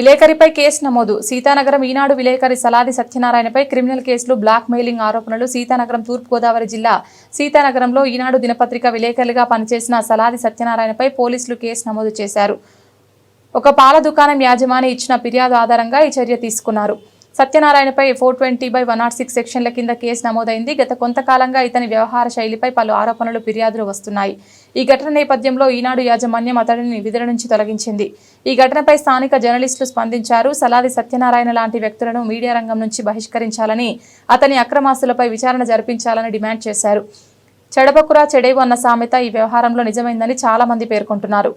విలేకరిపై case నమోదు. సీతానగరం ఈనాడు విలేకరి సలాది సత్యనారాయణపై క్రిమినల్ కేసులు బ్లాక్ మెయిలింగ్ ఆరోపణలు సీతానగరం తూర్పుగోదావరి జిల్లా. సీతానగరంలో ఈనాడు దినపత్రిక విలేకరులుగా పనిచేసిన సలాది సత్యనారాయణపై పోలీసులు కేసు నమోదు చేశారు. ఒక పాల దుకాణం యాజమాని ఇచ్చిన ఫిర్యాదు ఆధారంగా ఈ చర్య తీసుకున్నారు. సత్యనారాయణపై four twenty by one nought six సెక్షన్ల కింద కేసు నమోదైంది. గత కొంతకాలంగా ఇతని వ్యవహార శైలిపై పలు ఆరోపణలు ఫిర్యాదులు వస్తున్నాయి. ఈ ఘటన నేపథ్యంలో ఈనాడు యాజమాన్యం అతడిని విధుల నుంచి తొలగించింది. ఈ ఘటనపై స్థానిక జర్నలిస్టులు స్పందించారు. సలాది సత్యనారాయణ లాంటి వ్యక్తులను మీడియా రంగం నుంచి బహిష్కరించాలని అతని అక్రమాస్తులపై విచారణ జరిపించాలని డిమాండ్ చేశారు. చెడబకురా చెడేవు అన్న సామెత ఈ వ్యవహారంలో నిజమైందని చాలామంది పేర్కొంటున్నారు.